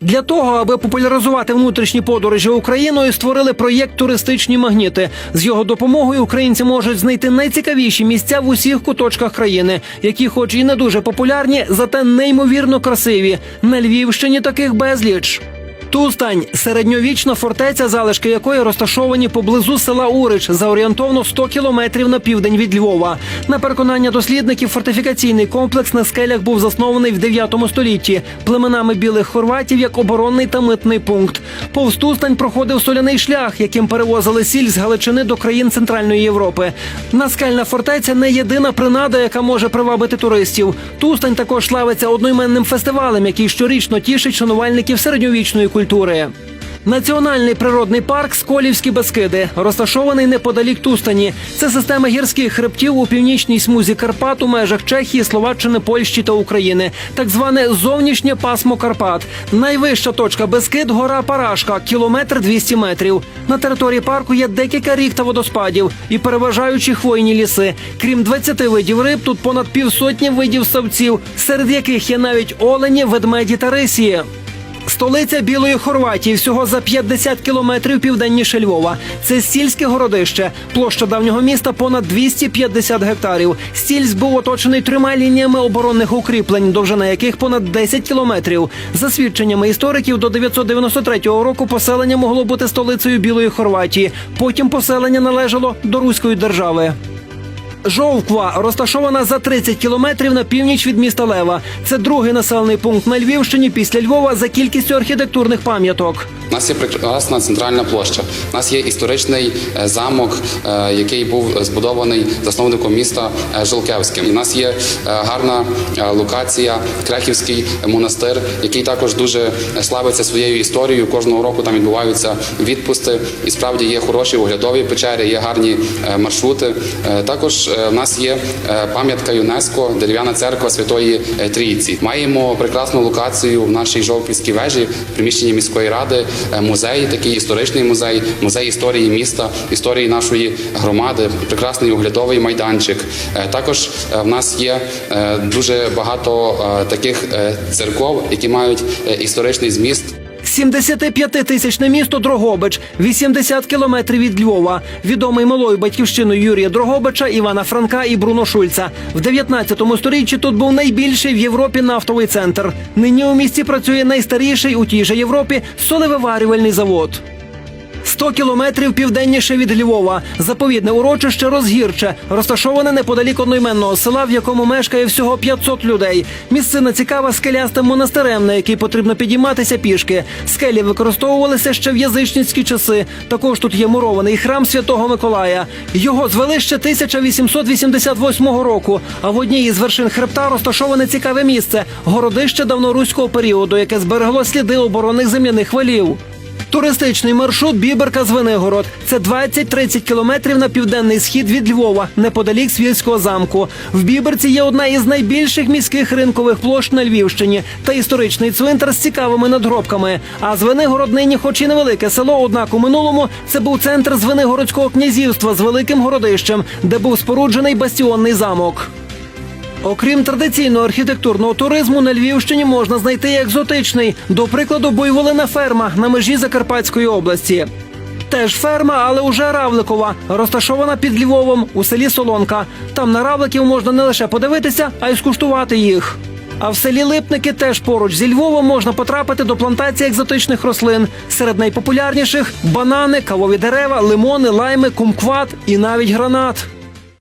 Для того, аби популяризувати внутрішні подорожі Україною, створили проєкт Туристичні магніти. З його допомогою українці можуть знайти найцікавіші місця в усіх куточках країни, які, хоч і не дуже популярні, зате неймовірно красиві. На Львівщині таких безліч. Тустань середньовічна фортеця, залишки якої розташовані поблизу села Урич за орієнтовно 100 кілометрів на південь від Львова. На переконання дослідників, фортифікаційний комплекс на скелях був заснований в 9 столітті племенами білих хорватів як оборонний та митний пункт. Повз Тустань проходив соляний шлях, яким перевозили сіль з Галичини до країн Центральної Європи. Наскельна фортеця не єдина принада, яка може привабити туристів. Тустань також славиться одноіменним фестивалем, який щорічно тішить шанувальників середньовічної культури. Національний природний парк Сколівські Бескиди розташований неподалік Тустані. Це система гірських хребтів у північній смузі Карпат у межах Чехії, Словаччини, Польщі та України. Так зване зовнішнє пасмо Карпат. Найвища точка Бескид гора Парашка, кілометр 200 метрів. На території парку є декілька рік та водоспадів і переважаючі хвойні ліси. Крім 20 видів риб, тут понад півсотні видів савців, серед яких є навіть олені, ведмеді та рисії. Столиця Білої Хорватії всього за 50 кілометрів південніше Львова. Це сільське городище. Площа давнього міста понад 250 гектарів. Стільсь був оточений трьома лініями оборонних укріплень, довжина яких понад 10 кілометрів. За свідченнями істориків, до 993 року поселення могло бути столицею Білої Хорватії. Потім поселення належало до Руської держави. Жовква розташована за 30 кілометрів на північ від міста Лева. Це другий населений пункт на Львівщині після Львова за кількістю архітектурних пам'яток. У нас є прекрасна центральна площа. У нас є історичний е, замок, е, який був збудований засновником міста е, Жолкевським. І у нас є гарна локація Крехівський монастир, який також дуже славиться своєю історією. Кожного року там відбуваються відпусти. І справді є хороші оглядові печери, є гарні маршрути. Е, Також е, в нас є е, пам'ятка ЮНЕСКО, дерев'яна церква Святої е, Трійці. Маємо прекрасну локацію в нашій Жовківській вежі, в приміщенні міської ради, музей, такий історичний музей, музей історії міста, історії нашої громади, прекрасний оглядовий майданчик. Також в нас є дуже багато таких церков, які мають історичний зміст. 75-тисячне місто Дрогобич, 80 кілометрів від Львова. Відомий малою батьківщиною Юрія Дрогобича, Івана Франка і Бруно Шульца. В 19 сторіччі тут був найбільший в Європі нафтовий центр. Нині у місті працює найстаріший у тій же Європі солевиварювальний завод. 100 кілометрів південніше від Львова. Заповідне урочище Розгірче, розташоване неподалік одноіменного села, в якому мешкає всього 500 людей. Місцина цікава скелястим монастирем, на який потрібно підійматися пішки. Скелі використовувалися ще в язичницькі часи. Також тут є мурований храм Святого Миколая. Його звели ще 1888 року. А в одній із вершин хребта розташоване цікаве місце городище давноруського періоду, яке зберегло сліди оборонних земляних валів. Туристичний маршрут Біберка Звенигород. Це 20-30 кілометрів на південний схід від Львова, неподалік Свільського замку. В Біберці є одна із найбільших міських ринкових площ на Львівщині та історичний цвинтар з цікавими надгробками. А Звенигород нині, хоч і невелике село, однак у минулому це був центр Звенигородського князівства з великим городищем, де був споруджений бастіонний замок. Окрім традиційного архітектурного туризму, на Львівщині можна знайти екзотичний, до прикладу, буйволина ферма на межі Закарпатської області. Теж ферма, але уже равликова, розташована під Львовом у селі Солонка. Там на равликів можна не лише подивитися, а й скуштувати їх. А в селі Липники теж поруч зі Львовом можна потрапити до плантації екзотичних рослин. Серед найпопулярніших банани, кавові дерева, лимони, лайми, кумкват і навіть гранат.